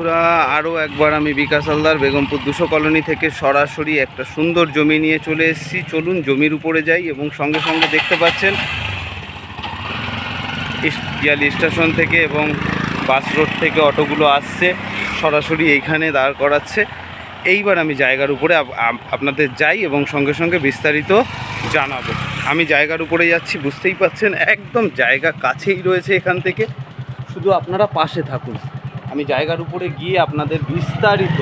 বন্ধুরা আরও একবার আমি বিকাশ হালদার, বেগমপুর দুশো কলোনি থেকে সরাসরি একটা সুন্দর জমি নিয়ে চলে এসেছি। চলুন জমির উপরে যাই এবং সঙ্গে সঙ্গে দেখতে পাচ্ছেন পিয়ালি স্টেশন থেকে এবং বাস রোড থেকে অটোগুলো আসছে, সরাসরি এইখানে দাঁড় করাচ্ছে। এইবার আমি জায়গার উপরে আপ- আপ- আপনাদের যাই এবং সঙ্গে সঙ্গে বিস্তারিত জানাব। আমি জায়গার উপরে যাচ্ছি, বুঝতেই পাচ্ছেন, একদম জায়গা কাছেই রয়েছে এখান থেকে। শুধু আপনারা পাশে থাকুন। আমি জায়গার উপরে গিয়ে আপনাদের বিস্তারিত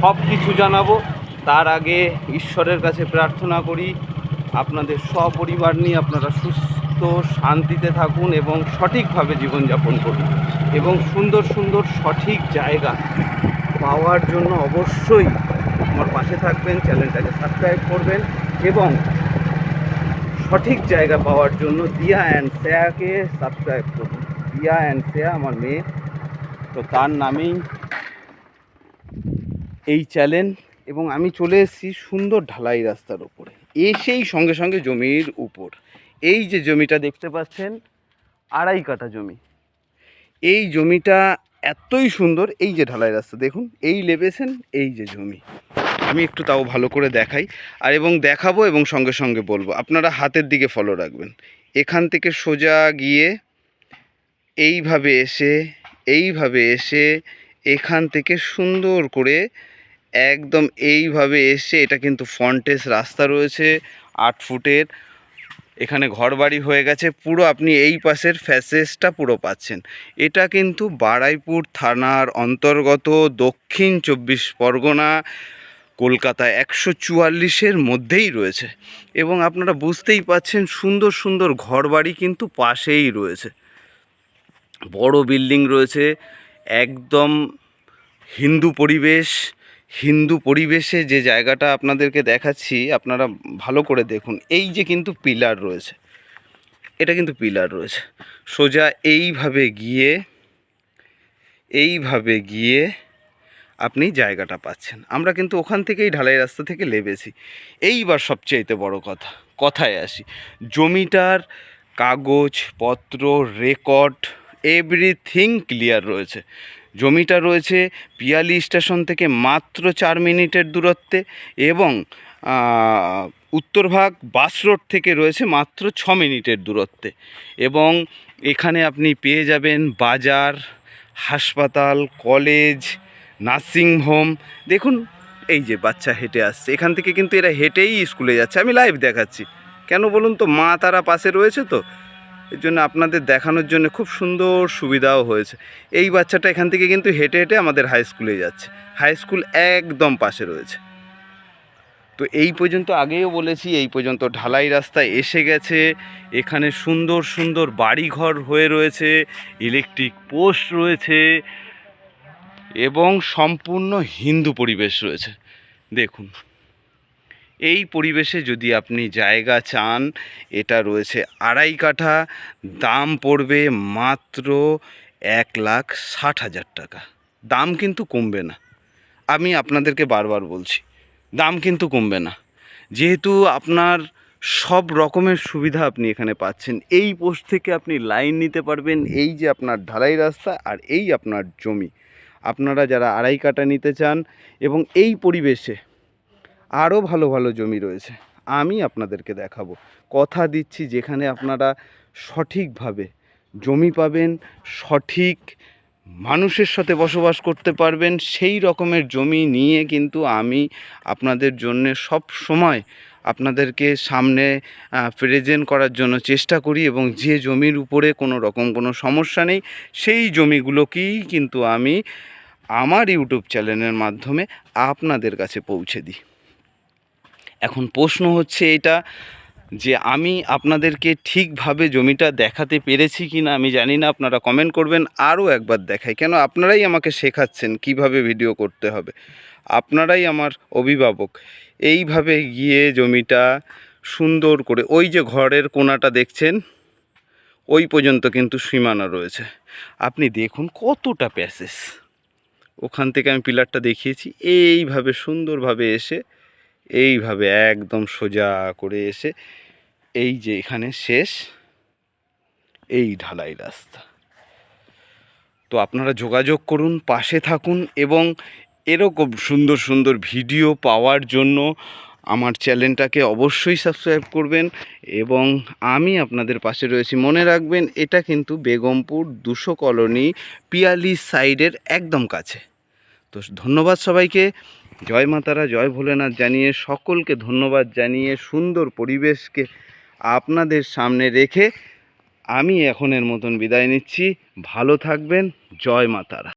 সব কিছু জানাব। তার আগে ঈশ্বরের কাছে প্রার্থনা করি, আপনাদের সপরিবার নিয়ে আপনারা সুস্থ, শান্তিতে থাকুন এবং সঠিকভাবে জীবনযাপন করুন এবং সুন্দর সুন্দর, সঠিক জায়গা পাওয়ার জন্য অবশ্যই আমার পাশে থাকবেন, চ্যানেলটাকে সাবস্ক্রাইব করবেন এবং সঠিক জায়গা পাওয়ার জন্য দিয়া অ্যান্ড শ্রেয়াকে সাবস্ক্রাইব করুন। দিয়া অ্যান্ড শ্রেয়া, আমার মেয়ে। তো তার নামেই এই চ্যানেল এবং আমি চলে এসেছি সুন্দর ঢালাই রাস্তার উপরে। এসেই সঙ্গে সঙ্গে জমির উপর। এই যে জমিটা দেখতে পাচ্ছেন, আড়াই কাঠা জমি। এই জমিটা এতই সুন্দর, এই যে ঢালাই রাস্তা দেখুন, এই লেবেছেন এই যে জমি। আমি একটু তাও ভালো করে দেখাই আর এবং দেখাবো এবং সঙ্গে সঙ্গে বলব। আপনারা হাতের দিকে ফলো রাখবেন। এখান থেকে সোজা গিয়ে এইভাবে এসে এইভাবে এসে এখান থেকে সুন্দর করে একদম এইভাবে এসে, এটা কিন্তু ফন্টেস রাস্তা রয়েছে, আট ফুটের, এখানে ঘরবাড়ি হয়ে গেছে, পুরো আপনি এই পাশের ফ্যাসেসটা পুরো পাচ্ছেন। এটা কিন্তু বারাইপুর থানার অন্তর্গত দক্ষিণ চব্বিশ পরগনা, কলকাতা একশো চুয়াল্লিশের মধ্যেই রয়েছে। এবং আপনারা বুঝতেই পাচ্ছেন সুন্দর সুন্দর ঘরবাড়ি কিন্তু পাশেই রয়েছে। বড় বিল্ডিং রয়েছে, একদম হিন্দু পরিবেশ, হিন্দু পরিবেশে যে জায়গাটা আপনাদেরকে দেখাচ্ছি, আপনারা ভালো করে দেখুন। এই যে কিন্তু পিলার রয়েছে, এটা কিন্তু পিলার রয়েছে। সোজা এইভাবে গিয়ে এইভাবে গিয়ে আপনি জায়গাটা পাচ্ছেন। আমরা কিন্তু ওখান থেকেই ঢালাই রাস্তা থেকে লেবেছি এইবার সবচেয়েতে বড় কথা, কথায় আসি। জমিটার কাগজপত্র রেকর্ড এভরিথিং ক্লিয়ার রয়েছে। জমিটা রয়েছে পিয়ালি স্টেশন থেকে মাত্র চার মিনিটের দূরত্বে এবং উত্তরভাগ বাস রোড থেকে রয়েছে মাত্র ছ মিনিটের দূরত্বে। এবং এখানে আপনি পেয়ে যাবেন বাজার, হাসপাতাল কলেজ নার্সিং হোম দেখুন, এই যে বাচ্চা হেঁটে আসছে। এখান থেকে কিন্তু এরা হেঁটেই স্কুলে যাচ্ছে। আমি লাইভ দেখাচ্ছি। কেন বলুন তো, মা তারা পাশে রয়েছে তো? এর জন্য আপনাদের দেখানোর জন্য খুব সুন্দর সুবিধাও হয়েছে। এই বাচ্চাটা এখান থেকে কিন্তু হেঁটে হেঁটে আমাদের হাই স্কুলে যাচ্ছে। হাই স্কুল একদম পাশে রয়েছে। তো এই পর্যন্ত আগেও বলেছি, এই পর্যন্ত ঢালাই রাস্তা এসে গেছে। এখানে সুন্দর সুন্দর বাড়িঘর হয়ে রয়েছে ইলেকট্রিক পোস্ট রয়েছে এবং সম্পূর্ণ হিন্দু পরিবেশ রয়েছে। দেখুন। এই পরিবেশে যদি আপনি জায়গা চান, এটা রয়েছে আড়াই কাঠা, দাম পড়বে মাত্র এক লাখ ষাট হাজার টাকা। দাম কিন্তু কমবে না। আমি আপনাদেরকে বারবার বলছি, দাম কিন্তু কমবে না। যেহেতু আপনার সব রকমের সুবিধা আপনি এখানে পাচ্ছেন, এই পোস্ট থেকে আপনি লাইন নিতে পারবেন, এই যে আপনার ঢালাই রাস্তা আর এই আপনার জমি। আপনারা যারা আড়াই কাটা নিতে চান এবং এই পরিবেশে আরও ভালো ভালো জমি রয়েছে। আমি আপনাদেরকে দেখাবো। কথা দিচ্ছি যেখানে আপনারা সঠিকভাবে জমি পাবেন, সঠিক মানুষের সাথে বসবাস করতে পারবেন, সেই রকমের জমি নিয়ে কিন্তু আমি আপনাদের জন্যে সব সময় আপনাদেরকে সামনে প্রেজেন্ট করার জন্য চেষ্টা করি এবং যে জমির উপরে কোনো রকম কোনো সমস্যা নেই, সেই জমিগুলোকেই কিন্তু আমি আমার ইউটিউব চ্যানেলের মাধ্যমে আপনাদের কাছে পৌঁছে দিই। এখন প্রশ্ন হচ্ছে এটা যে আমি আপনাদেরকে ঠিকভাবে জমিটা দেখাতে পেরেছি কি না আমি জানি না, আপনারা কমেন্ট করবেন, আরও একবার দেখাই। কেন? আপনারাই আমাকে শেখাচ্ছেন কীভাবে ভিডিও করতে হবে। আপনারাই আমার অভিভাবক। এইভাবে গিয়ে জমিটা সুন্দর করে, ওই যে ঘরের কোণাটা দেখছেন, ওই পর্যন্ত কিন্তু সীমানা রয়েছে। আপনি দেখুন কতটা প্যাসেজ ওখান থেকে আমি পিলারটা দেখিয়েছি, এইভাবে সুন্দরভাবে এসে এইভাবে একদম সোজা করে এসে এই যে এখানে শেষ এই ঢালাই রাস্তা। তো আপনারা যোগাযোগ করুন, পাশে থাকুন এবং এরকম সুন্দর সুন্দর ভিডিও পাওয়ার জন্য আমার চ্যানেলটাকে অবশ্যই সাবস্ক্রাইব করবেন এবং আমি আপনাদের পাশে রয়েছি। মনে রাখবেন, এটা কিন্তু বেগমপুর দুশো কলোনি পিয়ালি সাইডের একদম কাছে। তো ধন্যবাদ সবাইকে। জয় মাতারা জয় ভোলেনাথ জানিয়ে সকলকে ধন্যবাদ জানিয়ে সুন্দর পরিবেশকে আপনাদের সামনে রেখে আমি এখনের মতন বিদায় নিচ্ছি। ভালো থাকবেন। জয় মাতারা